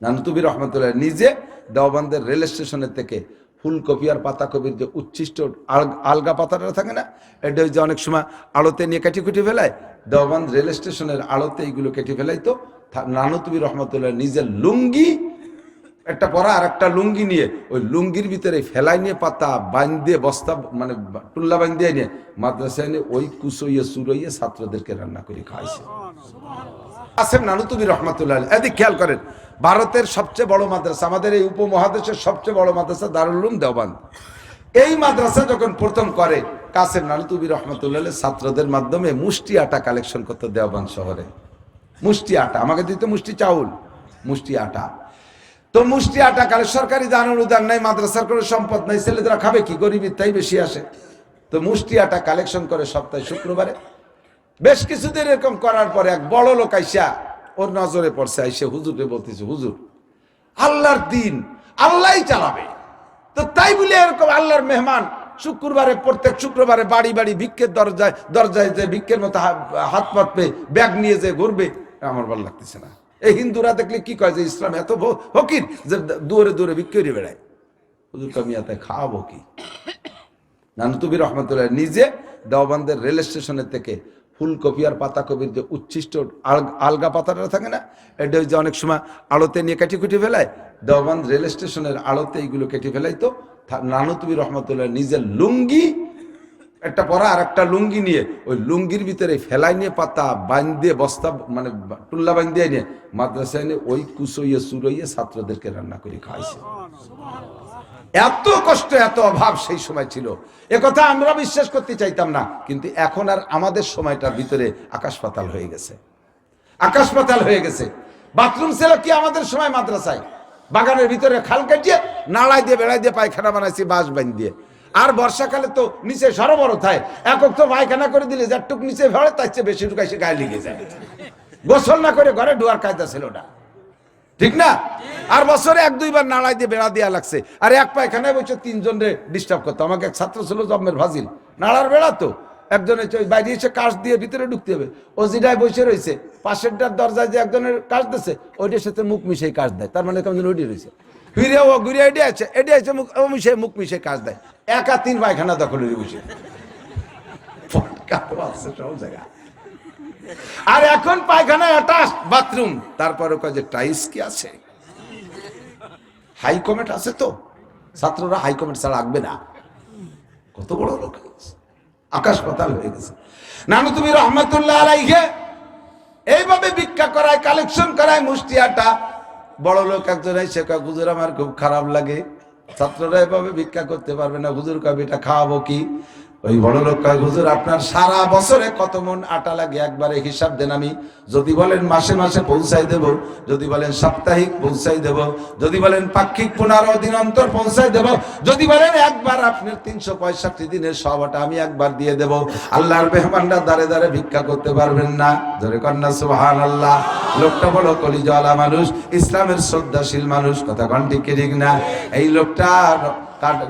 নানুতুবি রহমতুল্লাহ নিজে দেওবন্দের রেল স্টেশনের থেকে ফুলকপি আর পাতাকপির যে উচ্ছিষ্ট আল- আলগা পাতাটা থাকে না, এটা যে অনেক সময় আড়তে নিয়ে কেটে কুটি ফেলায়, দেওবন্দ রেল স্টেশনের আড়তে এইগুলো কেটে ফেলাই তো নানুতুবি রহমতুল্লাহ নিজের লুঙ্গি, একটা পরা আর একটা লুঙ্গি নিয়ে, ওই লুঙ্গির ভিতরে ফেলাই নিয়ে পাতা বান দিয়ে বস্তা মানে টুল্লা বান দিয়ে নিয়ে, মাদ্রাসায় নিয়ে ওই কুসইয়ে সুরইয়ে ছাত্রদেরকে রান্না করে খাইছে আসেম নানুতুবি রহমতুল্লাহ এদিক খেয়াল করেন, ভারতের সবচেয়ে বড় মাদ্রাসা, আমাদের এই উপমহাদেশের সবচেয়ে বড় মাদ্রাসা দারুল উলুম দেওবান। এই মাদ্রাসা যখন প্রথম করে, কাসেম নানুতুবি রহমতুল্লাহ ছাত্রদের মাধ্যমে মুষ্টি আটা কালেকশন করতে দেওবান শহরে। মুষ্টি আটা, আমাকে দিত মুষ্টি চাউল, মুষ্টি আটা। তো মুষ্টি আটা কালে সরকারি দান অনুদান নাই, মাদ্রাসার কোনো সম্পদ নাই, ছেলেদের খাবে কি গরিবের তাই বেশি আসে। তো মুষ্টি আটা কালেকশন করে সপ্তাহে শুক্রবারে বেশ কিছুদিন এরকম করার পরে এক বড় লোক আইসা ওর নজরে পড়ছে, আইসে হুজুরে বলতেছে, হুজুর, আল্লাহর দিন আল্লাহই চালাবে। তো তাই বলে এরকম আল্লাহর মেহমান শুক্রবারে, প্রত্যেক শুক্রবারে বাড়ি বাড়ি ভিক্ষের দরজায় দরজায় যে ভিক্ষের মতো হাত পাত ব্যাগ নিয়ে যে ঘুরবে, আমার ভালো লাগতেছে না। এই হিন্দুরা দেখলে কি কয় যে, ইসলাম এত ফকির যে দূরে দূরে ভিক্ষে বেড়ায়। হুজুর কামিয়াতে খাওয়াবো কি? নানুতুবি রহমতুল্লাহ নিজে দেওবন্দের রেল স্টেশনের থেকে ফুলকপি আর পাতাকপির যে উচ্ছিষ্ট আল- আলগা পাতাটা থাকে না, এটা যে অনেক সময় আড়তে নিয়ে কেটে কুটি ফেলায় দেওয়ান রেল স্টেশনের আড়তে এইগুলো কেটে ফেলাই তো নানুতুবি রহমতুল্লাহ নিজের লুঙ্গি একটা পরা আর একটা লুঙ্গি নিয়ে, ওই লুঙ্গির ভিতরে ফেলাই নিয়ে, পাতা বান দিয়ে বস্তা মানে টুল্লা বান দিয়ে নিয়ে মাদ্রাসায় নিয়ে ওই কুসইয়ে, সুরইয়ে ছাত্রদেরকে রান্না করে খাইছে এত কষ্ট, এত অভাব সেই সময় ছিল। কথা আমরা বিশ্বাস করতে চাইতাম না, কিন্তু এখন আর আমাদের সময়টার ভিতরে আকাশ পাতাল হয়ে গেছে। আকাশ পাতাল হয়ে গেছে। বাথরুম ছিল কি আমাদের সময় মাদ্রাসায়? বাগানের ভিতরে খাল কাটিয়ে, নাড়াই দিয়ে, বেড়াই দিয়ে পায়খানা বানাইছি, বাঁশ বাইন দিয়ে আর বর্ষাকালে তো নিচে সরবরাহ থাকে। একক তো পায়খানা করে দিলে যারটুক নিচে ভরে তার চেয়ে বেশি ঢুকাইছে গায়ে লেগে যায়। গোসল না করে ঘরে ডুয়ার কায়দা ছিল না। ঠিক না? আর বছরে এক দুইবার নাড়াই দিয়ে বেড়া দেওয়া লাগছে। আর এক পায়খানায় বসে তিনজন রে ডিস্টার্ব করতো। আমাকে এক ছাত্র ছিল জন্মের ভাজিল নাড়ার বেড়া তো। একজনের বাইরে এসে কাজ দিয়ে ভিতরে ঢুকতে হবে। ও যেটায় বসে রয়েছে। পাশেরটার দরজায় যে একজনের কাজ দিচ্ছে ওইটার সাথে মুখ মিশে কাজ দেয়। তার মানে কেমন ওইটি রয়েছে। ফিরে ও ঘুরে এডে আছে এডে আছে মুখ ও মিশে মুখ মিশে কাজ দেয়। একা তিন পায়খানা দখল হয়ে বসে। জায়গায় আর এখন পায়খানা অ্যাটাচ বাথরুম তারপরে যে টাইস কি আছে? হাই কমেন্ট আছে তো। ছাত্ররা হাই কমেন্ট ছাড়া রাখবে না। কত বড় লোক আকাশ পাতাল হয়ে গেছে। নানু, তুমি রহমতুল্লাহ আলাইহে, এইভাবে ভিক্ষা করায় কালেকশন করায়, মুষ্টিয়াটা। বড় লোক একজন এসে কয়, হুজুর, আমার খুব খারাপ লাগে। ছাত্ররা এভাবে ভিক্ষা করতে পারবে না। হুজুর কবে এটা খাওয়াবো কি? ওই বড় লোক হুজুর, আপনার সারা বছরে কত মন আটা লাগে? একবারে হিসাব দেন আমি। যদি বলেন মাসে মাসে পৌঁছাই দেব, যদি বলেন সাপ্তাহিক পৌঁছাই দেব, যদি বলেন পাক্ষিক পনেরো দিন অন্তর পৌঁছাই দেব, যদি বলেন একবার আপনার তিনশো পঁয়ষট্টি দিনের সবটা আমি একবার দিয়ে দেব, আল্লাহর মেহমানরা দাঁড়ে দাঁড়ে ভিক্ষা করতে পারবেন না। ধরে কন্যা সুহান আল্লাহ লোকটা বড় কলিজওয়ালা মানুষ, ইসলামের শ্রদ্ধাশীল মানুষ। কথা কন ঠিক না? এই লোকটা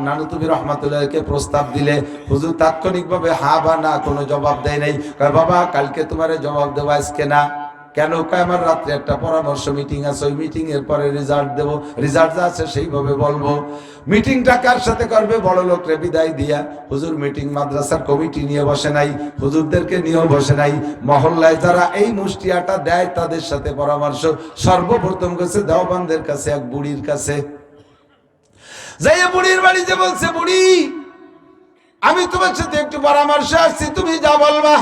নানুতুবি রহমাতুল্লাহকে প্রস্তাব দিলে। হুজুর তাৎক্ষণিকভাবে হা বা না কোনো জবাব দেয় নাই। কয়, বাবা, কালকে তোমার জবাব দেবো আজকে না। কেন? কয়, আমার রাত্রে একটা পরামর্শ মিটিং আছে, ওই মিটিং এর পরে রেজাল্ট দেবো। রেজাল্ট যা আছে সেইভাবে বলব। মিটিংটা কার সাথে করবে? বড় লোকরে বিদায় দিয়া। হুজুর মিটিং মাদ্রাসার কমিটি নিয়ে বসে নাই। হুজুরদেরকে নিয়েও বসে নাই। মহল্লায় যারা এই মুষ্টিয়াটা দেয়, তাদের সাথে পরামর্শ। সর্বপ্রথম গেছে দেওবানদের কাছে, এক বুড়ির কাছে। যাইয়া বুড়ির বাড়িতে বলছে, বুড়ি, আমি তোমার সাথে একটু পরামর্শ আসছি, তুমি যা বলবা।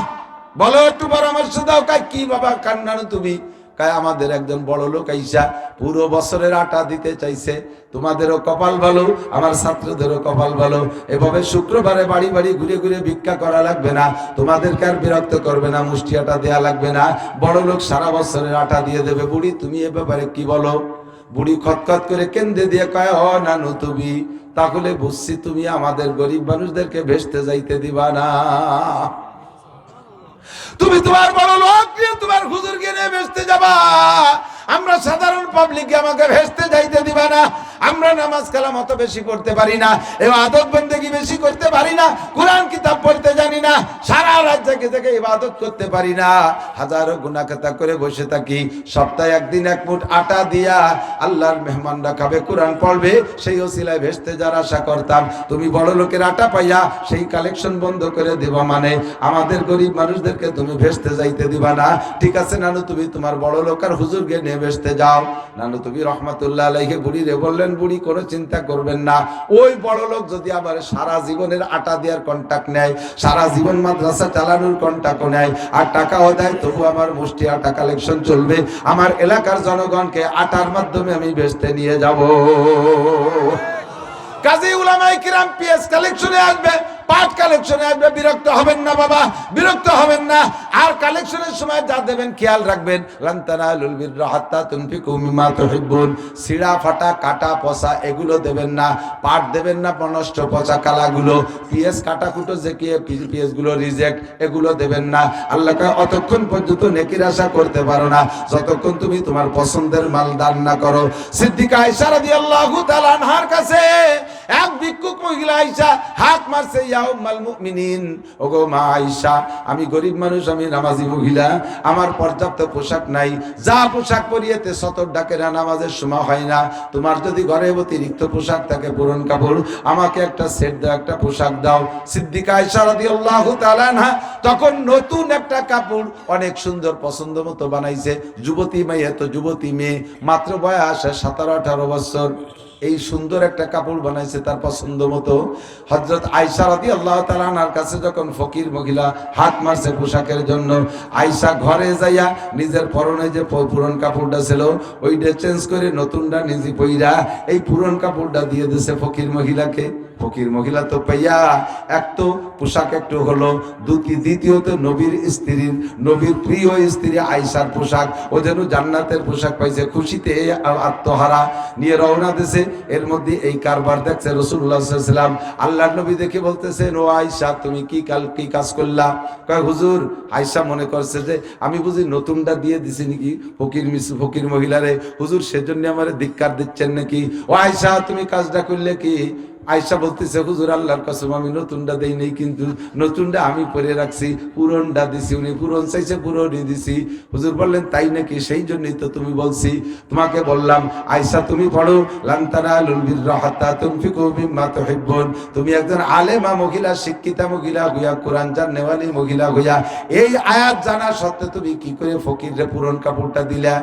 বলো, একটু পরামর্শ দাও। কাই কি বাবা কান্নানো তুমি? কায়, আমাদের একজন বড় লোক আইসা পুরো বছরের আটা দিতে চাইছে। তোমাদেরও কপাল ভালো, আমার ছাত্রদেরও কপাল ভালো। এভাবে শুক্রবারে বাড়ি বাড়ি ঘুরে ঘুরে ভিক্ষা করা লাগবে না। তোমাদেরকে আর বিরক্ত করবে না মুষ্টি আটা দেয়া লাগবে না। বড় লোক সারা বছরের আটা দিয়ে দেবে। বুড়ি, তুমি এ ব্যাপারে কি বলো? বুড়ি খতখত করে কেন্দ্রে দিয়ে কয় হ নানু তুমি, তাহলে বুঝছি তুমি আমাদের গরিব মানুষদেরকে ভেসতে যাইতে দিবা না। তুমি তোমার বড় লোক তোমার হুজুরকে নিয়ে বেসতে যাবা। আমরা সাধারণ পাবলিক আমাকে ভেস্তে যাইতে দিবা না। আমরা নামাজ কালাম অত বেশি করতে পারি না। এবং আদত বন্দেগি বেশি করতে পারি না। কোরআন কিতাব পড়তে জানি না। সারা রাত থেকে ইবাদত করতে পারি না। হাজারো গুনাখাতা করে বসে থাকি। সপ্তাহে একদিন এক মুঠ আটা দিয়া আল্লাহর মেহমানরা খাবে, কোরআন পড়বে। সেই ওসিলায় ভেস্তে যার আশা করতাম, তুমি বড় লোকের আটা পাইয়া সেই কালেকশন বন্ধ করে দিবা মানে আমাদের গরিব মানুষদেরকে তুমি ভেস্তে যাইতে দিবা না। ঠিক আছে নানু, তুমি তোমার বড় লোক আর হুজুরকে ভেস্তে যাও। নানু তুমি রহমাতুল্লাহ আলাইহে বুড়ি রে বললেন, বুড়ি, কোনো চিন্তা করবেন না। ওই বড় লোক যদি আবার সারা জীবনের আটা দেওয়ার কন্টাক্ট নেয়, সারা জীবন মাদ্রাসা চালানোর কন্টাক্ট নেয়, আর টাকাও দেয়, তবু আমার মুষ্টি আটা কালেকশন চলবে। আমার এলাকার জনগণকে আটার মাধ্যমে আমি বেচতে নিয়ে যাব। কাজী উলামাই কিরাম পিএস কালেকশনে আসবে। পাট কালেকশনে আসবে বিরক্ত হবেন না বাবা, বিরক্ত হবেন না। আর কালেকশনের সময় যা দেবেন খেয়াল রাখবেন। লান্তানা লুলবির রাহাত্তা তুনফিকু মিমা তুহিব্বুন। সিড়া ফাটা, কাটা, পচা, এগুলো দেবেন না। পাট দেবেন না নষ্ট পচা, কালাগুলো। পিএস কাটা কুটো যে কি পিএসগুলো রিজেক্ট এগুলো দেবেন না। আল্লাহকে অতক্ষণ পর্যন্ত নেকির আশা করতে পারো না। যতক্ষণ তুমি তোমার পছন্দের মাল দান না করো। সিদ্দিকা আয়েশা রাদিয়াল্লাহু তাআলা আনহার কাছে এক ভিক্ষুক মহিলা আয়েশা হাত মারছে আমি গরিব মানুষ, আমি নামাজি মহিলা, আমার পর্যাপ্ত পোশাক নাই। যা পোশাক পরিয়েতে সতর ডাকে না, নামাজের সময় হয় না। তোমার যদি ঘরে অতিরিক্ত পোশাক থাকে পুরন কাপড়, আমাকে একটা সেট দাও, একটা পোশাক দাও। সিদ্দিকা আয়েশা রাদিয়াল্লাহু তাআলা আনহা তখন নতুন একটা কাপড় অনেক সুন্দর পছন্দ মতো বানাইছে। যুবতী মেয়ে তো যুবতী মেয়ে, মাত্র বয়স সতেরো আঠারো বছর। এই সুন্দর একটা কাপড় বানাইছে তার পছন্দ মতো। হজরত আয়সা রাদি আল্লাহ তালার কাছে যখন ফকির মহিলা হাত মারছে পোশাকের জন্য আয়সা ঘরে যাইয়া নিজের পরনে যে পুরন কাপড়টা ছিল, ওইটা চেঞ্জ করে নতুনটা নিজে পইরা এই পুরন কাপড়টা দিয়ে দিছে ফকির মহিলাকে। ফকির মহিলা তো পাইয়া এক তো পোশাক একটু হলো দ্বিতীয়ত নবীর স্ত্রীর, নবীর প্রিয় স্ত্রী আয়সার পোশাক, ও যেন জান্নাতের পোশাক পাইছে, খুশিতে আত্মহারা, নিয়ে রওনা দিছে। এর মধ্যে এই কারবার দেখছে রসুল্লাহাম আল্লাহ নবী দেখে বলতেছেন, ও আয়সা তুমি কি কাল, কি কাজ করলা? কয়, হুজুর আয়সা মনে করছে যে, আমি বুঝি নতুনটা দিয়ে দিছি নাকি ফকির মিস, ফকির মহিলারে। হুজুর, সেজন্য আমার ধিক্কার দিচ্ছেন নাকি? ও আয়সা তুমি কাজটা করলে কি? আয়সা বলতেছে, হুজুর, আল্লাহর কসম, আমি নতুনটা দেই নেই, কিন্তু নতুনটা আমি পরে রাখছি, পুরনটা দিছি, উনি পুরন চাইছে, পুরনই দিছি। হুজুর বললেন, তাই নাকি? সেই জন্যই তো তুমি বলছি, তোমাকে বললাম, আয়সা, তুমি পড়ো লান্তানা লুলবির রাহাতা তুনফিকু মিম্মা তুহিব্বুন। তুমি একজন আলেমা মহিলা, শিক্ষিতা মহিলা হইয়া, কোরআন জানেওয়ালি মহিলা হইয়া, এই আয়াত জানা সত্ত্বে তুমি কি করে ফকিরে পুরন কাপড়টা দিলা?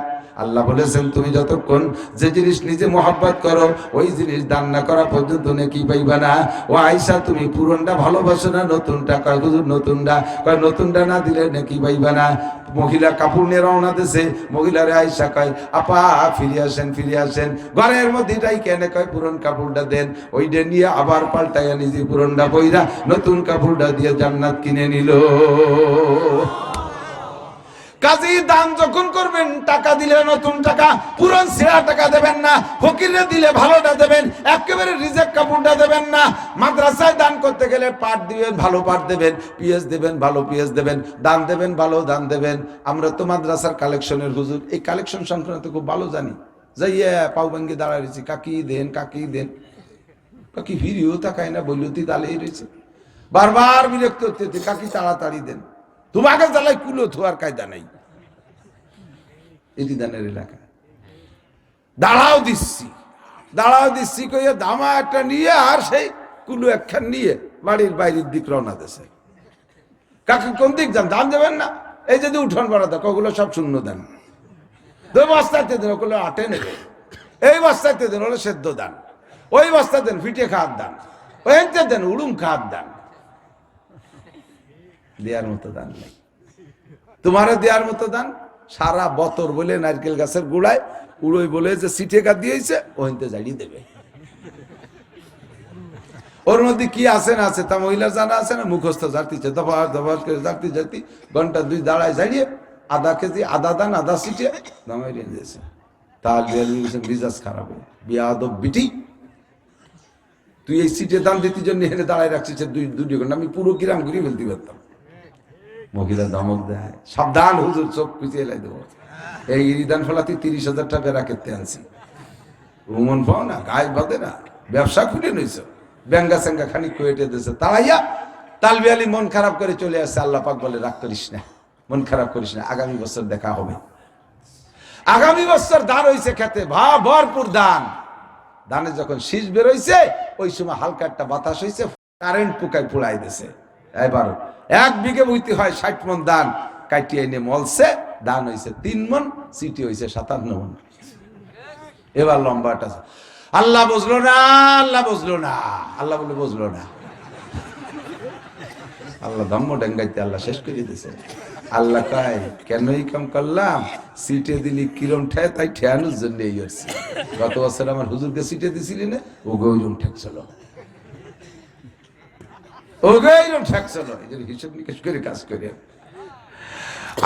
আল্লাহ বলেছেন, তুমি যতক্ষণ যে জিনিস নিজে মোহাব্বত করো, ওই জিনিস দান না করা পর্যন্ত নাকি পাইবা না। ও আয়সা তুমি পুরনটা ভালোবাসো না, নতুনটা? কয় নতুনটা। কয়, নতুনটা না দিলে নাকি পাইবা না। মহিলা কাপড় নিয়ে রওনা দিছে। মহিলারে আয়সা কয়, আপা, ফিরে আসেন ফিরে আসেন। ঘরের মধ্যে এটাই কেন কয়, পুরন কাপড়টা দেন। ওইটা নিয়ে আবার পাল্টাইয়া নিজে পুরনটা বইরা নতুন কাপড়টা দিয়ে জান্নাত কিনে নিল। কাজী দান যখন করবেন, টাকা দিলে নতুন টাকা, পুরন ছেঁড়া টাকা দেবেন না, ফকিরে দিলে ভালোটা দেবেন, একেবারে রিজেক্ট কাপড়টা দেবেন না, মাদ্রাসায় দান করতে গেলে পাট দিবেন ভালো পাট দেবেন পিএস দেবেন, ভালো পিএস দেবেন, দান দেবেন, ভালো দান দেবেন। আমরা তো মাদ্রাসার কালেকশনের হুজুর, এই কালেকশন সংক্রান্ত খুব ভালো জানি। যাইয়া পাউ ভাঙ্গি দাঁড়ায় রয়েছি, কাকি দেন কাকি দেন। কাকি ফিরিও তাকায় না বললতি তালেই রয়েছে। বারবার বিরক্ত হতে কাকি তাড়াতাড়ি দেন। তোমাকে জ্বালাই কুলো থোয়ার কায়দা নাই। এটি দানের এলাকা। দাঁড়াও দিচ্ছি। দাঁড়াও দিচ্ছি কইয়া দামা একটা নিয়ে আর সেই কুলু একখান নিয়ে বাড়ির বাইরের দিক রওনা দেশে কাকে কোন দিক যান? দাম দেবেন না? এই যদি উঠোন দেখ ওগুলো সব শূন্য দেন দুই বস্তাতে দেন, ওগুলো আটে নেবে। এই বস্তাতে দেন হলো সেদ্ধ দান ওই বস্তা দেন, ফিটে খাওয়ার দান ওই এনতে দেন, উড়ুম খাওয়ার দান দেওয়ার মতো দান নেই। তোমারও দেওয়ার মতো দান সারা বতর বলে নারকেল গাছের গুড়ায় উড়োই বলে যে সিটে কাট দিয়েছে ওইতে জাড়িয়ে দেবে। ওর মধ্যে কি আছে না আছে তা মহিলার জানা আছে না? মুখস্থ জাতিছে দফা দফা করে জাতি জাতি, ঘণ্টা দুই দাঁড়ায় জাড়িয়ে আধা কেজি, আধা দান, আধা সিটে দামাই দিয়েছে। তাহলে মিজাজ খারাপ। বিয়াদব বিটি। তুই এই সিটে দান দিতে জন্য এখানে দাঁড়ায় রাখছিস দুই দুটি ঘণ্টা। আমি পুরো কিরাম ঘুরিয়ে ফেলতে পারতাম। মহিলা ধমক দেয়। সাবধান, হুজুর, চোখ পিছিয়ে লাই দেবো। এই ইরিদান ফলাতে তিরিশ হাজার টাকা রাখতে আনছি। রুমন পাও না, গায়ে বাঁধে না, ব্যবসা খুলে নিয়েছ। ব্যাঙ্গা স্যাঙ্গা খানিক কুয়েটে দিয়েছে। তাড়াইয়া তালবি আলী মন খারাপ করে চলে আসছে। আল্লাহ পাক বলে, রাগ করিস না, মন খারাপ করিস না, আগামী বছর দেখা হবে। আগামী বছর ধান হয়েছে খেতে, ভা ভরপুর ধান ধানে যখন শীষ বেরোইছে, ওই সময় হালকা একটা বাতাস হয়েছে কারেন্ট পোকায় পুড়াই দিছে। এবার এক বিঘে বইতে হয় ষাট মন দান কাটিয়ে এনে মলছে, ধান হয়েছে তিন মন সিটি হয়েছে সাতান্ন মন এবার লম্বাটা আল্লাহ বুঝলো না, আল্লাহ বুঝলো না, আল্লাহ বলে বুঝলো না। আল্লাহ ধম্ম ডেঙ্গাইতে আল্লাহ শেষ করে দিয়েছে। আল্লাহ কয়, কেন এই কাম করলাম? সিটে দিলি কিরম ঠেয়, তাই ঠেয়ানোর জন্য এই গত বছর আমার হুজুরকে সিটে দিছিলি না ও গৌরম ঠেকছিল ও গৌরম ঠেকছিল এই জন্য হিসেব নিকেশ করে কাজ করে।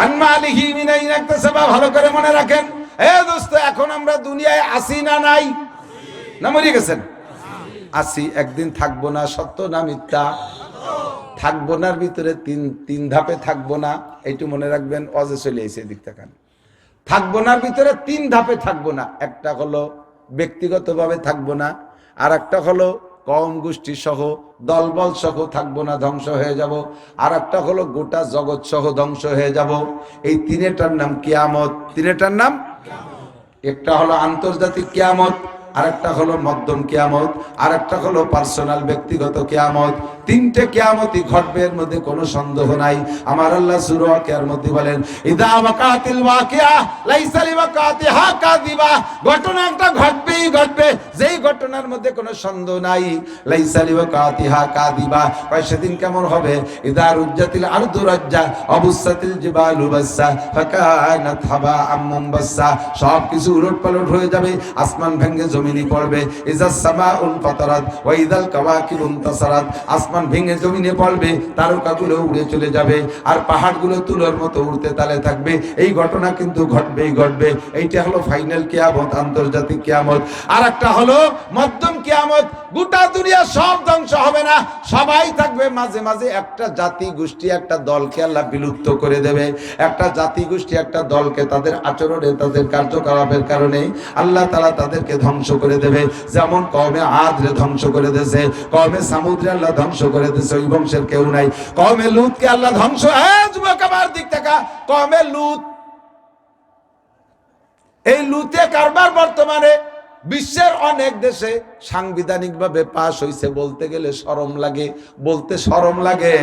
আনমালিহি মিনাই রাখতেছে ভালো করে মনে রাখেন। এ দোস্ত, এখন আমরা দুনিয়ায় আসি না নাই? না মরে গেছেন? আসি, একদিন থাকব না, সত্য না মিথ্যা? থাকব নার ভিতরে তিন তিন ধাপে থাকব না। এইটু মনে রাখবেন, অজে চলে এসে দিক তাকান। থাকব নার ভিতরে তিন ধাপে থাকব না। একটা হলো ব্যক্তিগতভাবে থাকব না আর একটা হলো কম গোষ্ঠী সহ দলবল সহ থাকব না, ধ্বংস হয়ে যাব। আর একটা হলো গোটা জগৎ সহ ধ্বংস হয়ে যাব। এই তিনেটার নাম কিয়ামত। তিনেটার নাম? একটা হলো আন্তর্জাতিক কিয়ামত, আরেকটা হলো মধ্যম কিয়ামত, আরেকটা হলো পার্সোনাল ব্যক্তিগত কিয়ামত। তিনটে কিয়ামতই ঘটবে, এর মধ্যে কোনো সন্দেহ নাই। আমার আল্লাহ সূরা কিয়ার মধ্যে বলেন, ইদা ওয়াকাতিল ওয়াকিয়া, লাইসা লিওয়াকাতিহা কাযিবা। ঘটনা একটা ঘটবেই ঘটবে, যেই ঘটনার মধ্যে কোনো সন্দেহ নাই। লাইসা লিওয়াকাতিহা কাযিবা। কয়, সেদিন কেমন হবে? ইদা রুজ্জাতিল আরদু রাজ্জা, অবুসাতিল জিবালু বাসসা ফাকানাত হাবা আম্মুম বাসসা সব কিছু উলটপালট হয়ে যাবে, আসমান ভেঙে জমিনে পড়বে। ইজা সামাউল ফাতারাত, ওয়া ইদাল কাওয়াকিব ইনতাসারাত আসমান ভেঙে জমিনে পড়বে, তারকাগুলো উড়ে চলে যাবে আর পাহাড়গুলো তুলোর মতো উড়তে তালে থাকবে। এই ঘটনা কিন্তু ঘটবেই ঘটবে। এইটা হলো ফাইনাল কিয়ামত, আন্তর্জাতিক কিয়ামত। আর একটা হলো মধ্যম কিয়ামত। গোটা দুনিয়া সব ধ্বংস হবে না। সবাই থাকবে মাঝে মাঝে একটা জাতি গোষ্ঠী, একটা দলকে আল্লাহ বিলুপ্ত করে দেবে। একটা জাতি গোষ্ঠী, একটা দলকে তাদের আচরণে, তাদের কার্যকলাপের কারণে আল্লাহ তালা তাদেরকে ধ্বংস করে দেবে। যেমন কমে আদরে ধ্বংস করে দিয়েছে। কমে সামুদ্রে আল্লাহ ধ্বংস করে দিয়েছে ওই বংশের কেউ নাই। কমে লুতকে আল্লাহ ধ্বংস আমার দিক থেকে কমে লুত। এই লুতে কারবার বর্তমানে বিশ্বের অনেক দেশে সাংবিধানিকভাবে পাশ হয়েছে বলতে গেলে শরম লাগে, বলতে শরম লাগে।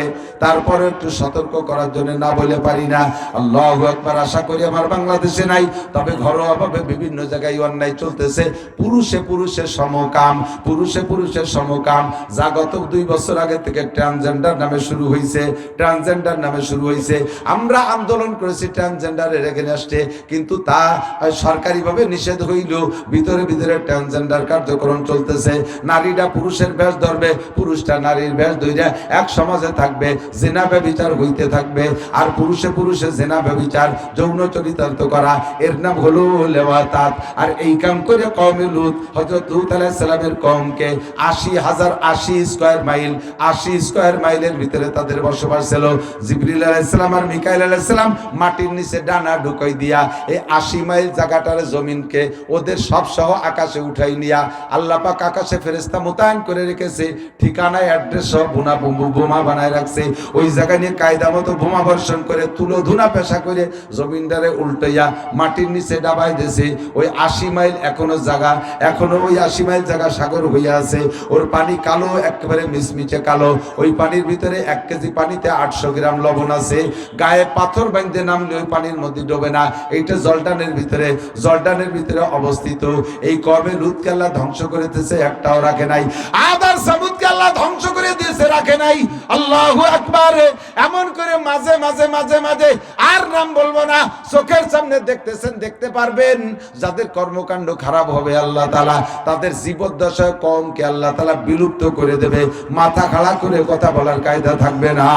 তারপরে একটু সতর্ক করার জন্য না বলে পারি না। আল্লাহ একবার আশা করি আমার বাংলাদেশে নাই, তবে ঘরোয়াভাবে বিভিন্ন জায়গায় অন্যায় চলতেছে। পুরুষে পুরুষে সমকাম, পুরুষে পুরুষে সমকাম। যা গত দুই বছর আগে থেকে ট্রান্সজেন্ডার নামে শুরু হয়েছে ট্রান্সজেন্ডার নামে শুরু হয়েছে আমরা আন্দোলন করেছি ট্রান্সজেন্ডারের এখানে আসছে কিন্তু তা সরকারিভাবে নিষেধ হইল ভিতরে ভিতরে ট্রান্সজেন্ডার কার্যক্রম চলতেছে নারীরা পুরুষের বেশ ধরবে, পুরুষটা নারীর বেশ ধরে এক সমাজে থাকবে, জেনা ব্যবিচার হইতে থাকবে, আর পুরুষে পুরুষে জেনা ব্যবিচার যৌন চরিতার্থ করা। এর নাম হলো লেওয়াতাত। আর এই কাম করে কমে লুত, হযরত লুত আলাইহিস সালামের কমকে 80 হাজার 80 স্কয়ার মাইল 80 স্কয়ার মাইলের ভিতরে তাদের বসবাস ছিল। জিবরিল আলাইহিস সালাম আর মিকাইল আলাইহিস সালাম মাটির নিচে ডানা ঢুকাই দিয়া এই 80 মাইল জায়গাটার জমিনকে ওদের সব সহ আকাশে উঠাই নিয়া আল্লাহ পাক আকাশে ফেরেশতা মোতায়েন করে রেখেছে। ঠিকানায় অ্যাড্রেস সব বোনা বোমা বানায় রাখছে। ওই জায়গা নিয়ে কায়দা মতো বোমা বর্ষণ করে তুলো ধুনা পেশা করে জমিনদারে উল্টাইয়া মাটির নিচে ডাবাই দিয়েছে। ওই আশি মাইল এখনও জায়গা এখনও ওই আশি মাইল জায়গা সাগর হইয়া আছে। ওর পানি কালো, একেবারে মিচমিচে কালো। ওই পানির ভিতরে এক কেজি পানিতে আটশো গ্রাম লবণ আছে। গায়ে পাথর বাঁধতে নামলে ওই পানির মধ্যে ডোবে না। এইটা জলটানের ভিতরে জলটানের ভিতরে অবস্থিত। এই কবে লুৎকে ধ্বংস করে দিয়েছে, একটাও রাখে নাই। আদার সামুদকে আল্লাহ ধ্বংস করে দিয়েছে, রাখে নাই। আল্লাহু আকবার। এমন করে মাঝে মাঝে মাঝে মাঝে, আর নাম বলব না, চোখের সামনে দেখতেছেন, দেখতে পারবেন, যাদের কর্মকাণ্ড খারাপ হবে আল্লাহ তালা তাদের জীবদ্দশায় কমকে আল্লাহ তালা বিলুপ্ত করে দেবে, মাথা খাড়া করে কথা বলার কায়দা থাকবে না।